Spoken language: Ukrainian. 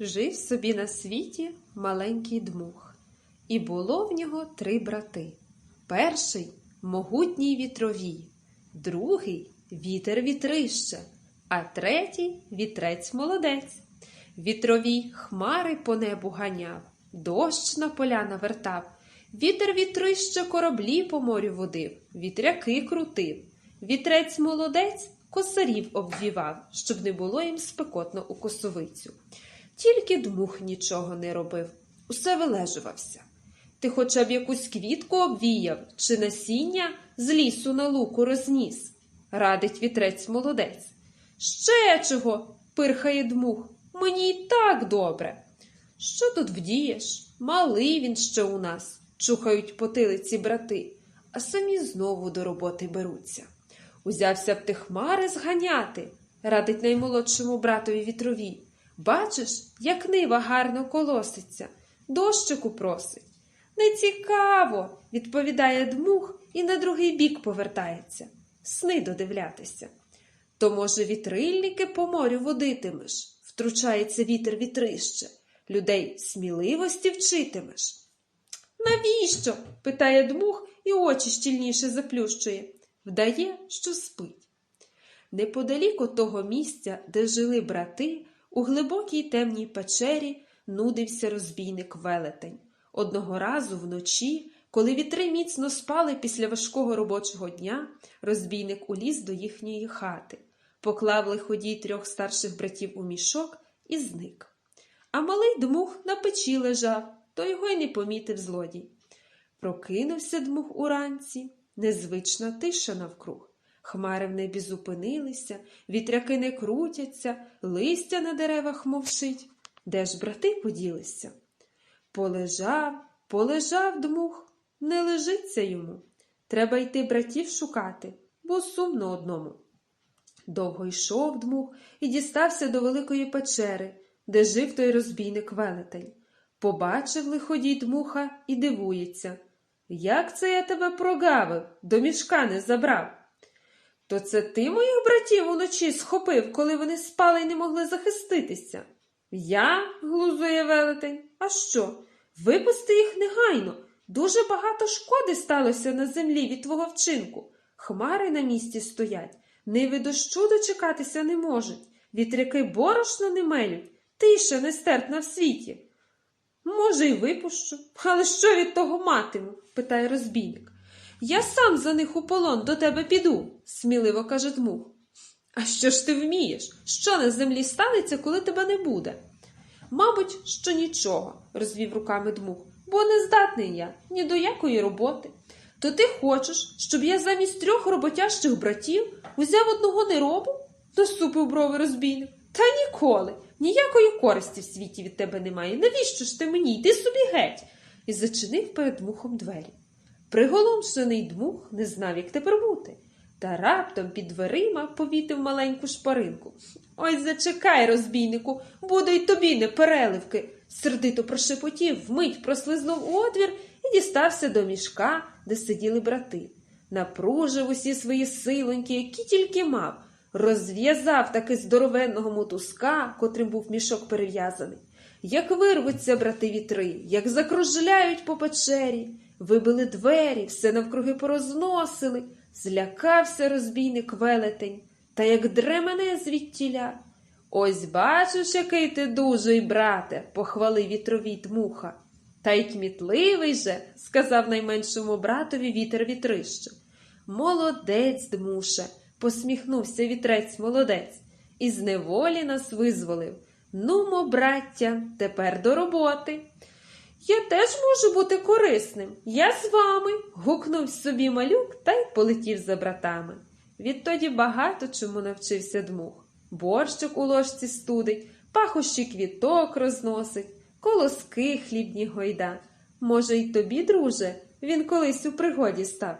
Жив собі на світі маленький дмух, і було в нього три брати. Перший могутній вітровій, другий вітер вітрище, а третій вітрець молодець. Вітровій хмари по небу ганяв, дощ на поля навертав, вітер вітрище кораблі по морю водив, вітряки крутив. Вітрець молодець косарів обвівав, щоб не було їм спекотно у косовицю. Тільки дмух нічого не робив, усе вилежувався. Ти хоча б якусь квітку обвіяв чи насіння з лісу на луку розніс, радить вітрець молодець. Ще чого? пирхає дмух. Мені й так добре. Що тут вдієш? Малий він ще у нас, чухають потилиці брати, а самі знову до роботи беруться. Узявся б ти хмари зганяти, радить наймолодшому братові вітрові. Бачиш, як нива гарно колоситься, дощику просить. Не цікаво, відповідає дмух і на другий бік повертається, сни додивлятися. То, може, вітрильники по морю водитимеш, втручається вітер вітрище, людей сміливості вчитимеш. Навіщо? питає дмух і очі щільніше заплющує. Вдає, що спить. Неподалік того місця, де жили брати, у глибокій темній печері нудився розбійник велетень. Одного разу вночі, коли вітри міцно спали після важкого робочого дня, розбійник уліз до їхньої хати, поклав лиходій трьох старших братів у мішок і зник. А малий дмух на печі лежав, то його й не помітив злодій. Прокинувся дмух уранці, незвична тиша навкруг. Хмари в небі зупинилися, вітряки не крутяться, листя на деревах мовчить. Де ж брати поділися? Полежав, полежав дмух, не лежиться йому. Треба йти братів шукати, бо сумно одному. Довго йшов дмух і дістався до великої печери, де жив той розбійник велетень. Побачив лиходій дмуха і дивується. Як це я тебе прогавив, до мішка не забрав? То це ти моїх братів уночі схопив, коли вони спали і не могли захиститися. Я, глузує велетень, а що? Випусти їх негайно. Дуже багато шкоди сталося на землі від твого вчинку. Хмари на місці стоять, ниви дощу дочекатися не можуть, вітряки борошно не мелють, тиша нестерпна в світі. Може, й випущу, але що від того матиму? питає розбійник. Я сам за них у полон до тебе піду, сміливо каже дмух. А що ж ти вмієш? Що на землі станеться, коли тебе не буде? Мабуть, що нічого, розвів руками дмух, бо не здатний я ні до якої роботи. То ти хочеш, щоб я замість трьох роботящих братів узяв одного неробу? Насупив брови розбійник. Та ніколи. Ніякої користі в світі від тебе немає. Навіщо ж ти мені? Йди собі геть. І зачинив перед дмухом двері. Приголомшений дмух не знав, як тепер бути. Та раптом під дверима повітив маленьку шпаринку. Ой, зачекай, розбійнику, буде й тобі не переливки. Сердито прошепотів, вмить прослизнув у отвір і дістався до мішка, де сиділи брати. Напружив усі свої силоньки, які тільки мав, розв'язав таки здоровенного мотузка, котрим був мішок перев'язаний. Як вирвуться брати вітри, як закружляють по печері, вибили двері, все навкруги порозносили, злякався розбійник велетень, та як дремене звідтіля. Ось бачиш, який ти дужий, брате, похвалив вітровій дмуха. Та й кмітливий же, сказав найменшому братові вітер вітрище. Молодець, дмуше, посміхнувся вітрець молодець, і з неволі нас визволив. Нумо, браття, тепер до роботи. Я теж можу бути корисним. Я з вами. гукнув собі малюк та й полетів за братами. Відтоді багато чому навчився дмух. Борщик у ложці студить, пахощі квіток розносить, колоски хлібні гойда. Може, й тобі, друже, він колись у пригоді став.